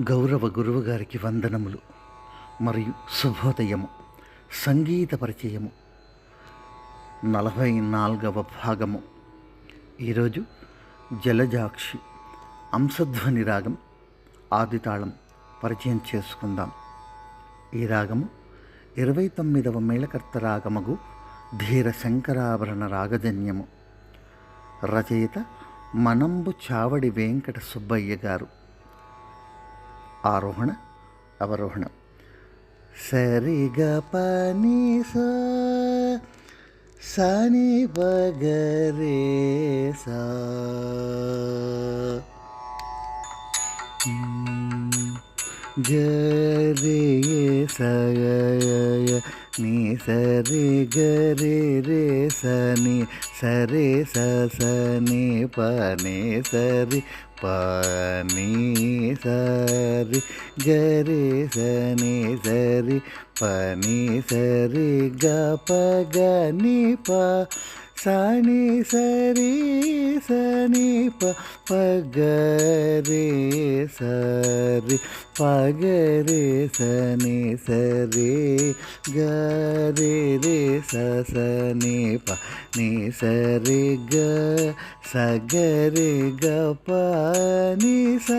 గౌరవ గురువు గారికి వందనములు మరియు శుభోదయము సంగీత పరిచయము. నలభై నాలుగవ భాగము. ఈరోజు జలజాక్షి అంశధ్వని రాగం ఆదితాళం పరిచయం చేసుకుందాం. ఈ రాగము ఇరవై తొమ్మిదవ మేళకర్త రాగమగు ధీర శంకరాభరణ రాగజన్యము. రచయిత మనంబు చావడి వెంకట సుబ్బయ్య గారు. ఆరోహణ అవరోహణ సరిగ పని సా సని బగరే సా గరే సయ నీ సరి గరే రే సని సరే స సని పని సరి పని సరి గరే సని సరి పని సరి గ ప గ ని ప సని సరి సని ప ప గ రే సరి ప గ రే సని సరి గ రే రే స సని ప ని సరి గ స గ రే గ ప ని స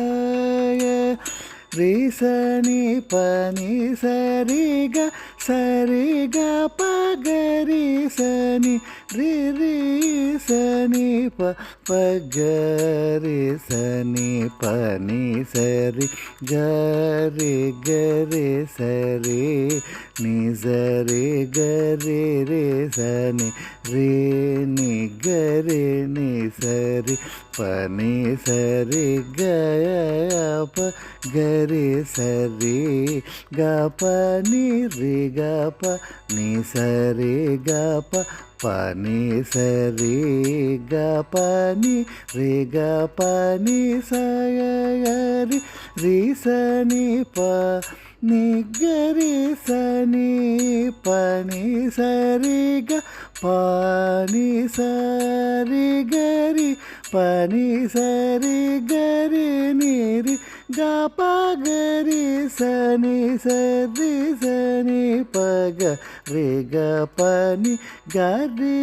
రి సని ప ప గ సని రి రి సని ప ప గ రి సని ప ని సరి గ రి గ రి సరి ని సరి గ రి రి సని రి ని గ రి ని సరి పని సరి గప గరి సరి గ ప ని రి గప ని సరి గప పని సరి గ ప ని రి గ ప ని స రి సని ప ని గరి సని పని సరి గ పని సరి గరి పని సరి గరి నీరి ని రి గ ప సని రి రి గ పని గరి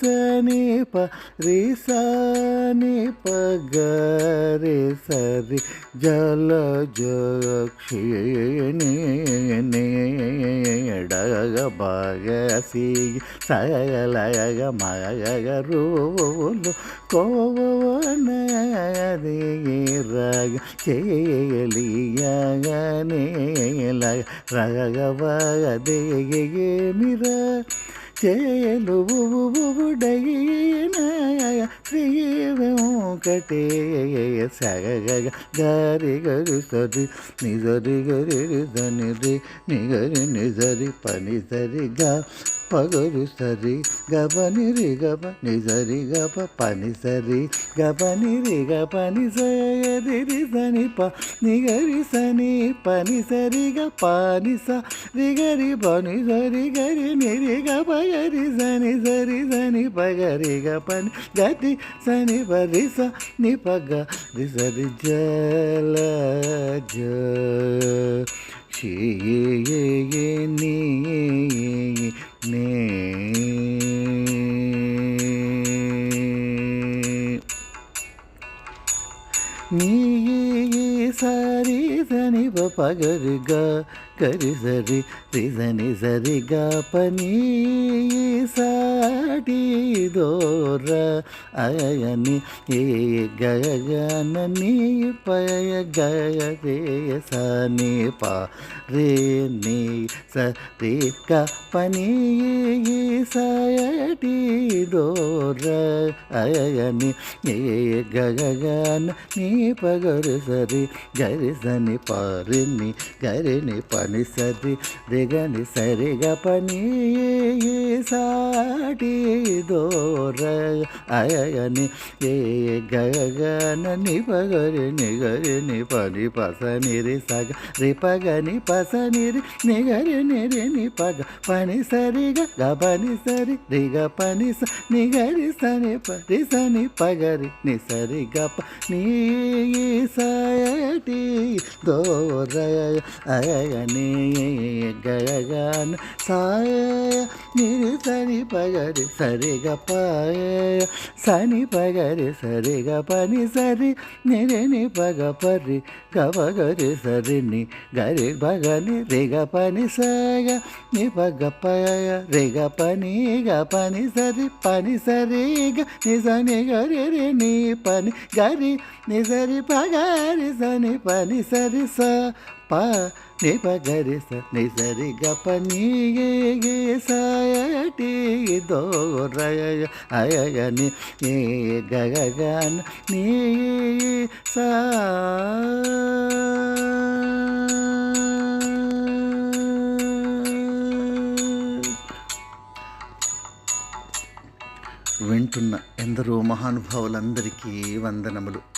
సని ప రి సని పగ రి సరి జల జక్షిణి డగ బాగ సి సగలగ మగ రూలు కోవనది రగ చేయలియగనే రగవదే మిర చేలుడైన శ్రీ ఒకటే సగగ గారి గరి సరి నిజరి గరి దని రి నిగరి నిజరి పని సరిగా పగలు సరి గబని రి గబ నిజరి గబ పని సరి గబని రి గ సరి సని ప నిగరి సని పని సరి గ పాని స రి పని సరి గరి నిరి గ పగరి సని సరి సని పగరి గ పని గతి సని పరి స ని పగ రి సరి జల జ షి ని నే నీ సరి సని పగరి కరి సరి రి సని సరి పని సాటి దోర. అయని ఏ గగన పయ గయ రే సని పా రే ని సరి క పని సయటి దోర. అయని ఏ గగన నీ పగరు సరి గరి సని పారిని గరిని పని సరి దిగని సరిగ గ పని సాటి దోర అయని ఏ గగనని పగరిని గరిని పని పస నిరి సగ రి పగని పస నిరి నిగరి నిరి ని పగ పని సరిగ గ పని సరి రిగ పని స నిగరి సని పరి సని పగరి ని సరి గ ప నీ సాయ సటి దోరయ అయని గగన సాయ నిరి సని పగరి సరిగ పాయ సని పగరి సరిగ పని సరి నిరిని పగ పరి గబగరి సరిని గరి భగని రిగ పని సగ ని పగ పయ రిగ పని గ పని సరి పని సరి గ ని సని గరి రి ని పని గరి ని సరి పగరి సని పని సరి స ప ని పగరి స ని సరి గ పని గే గే సయటి దో రయ అయ ని ఏ గ గ గ ని వింటున్న ఎందరో మహానుభావులందరికీ వందనములు.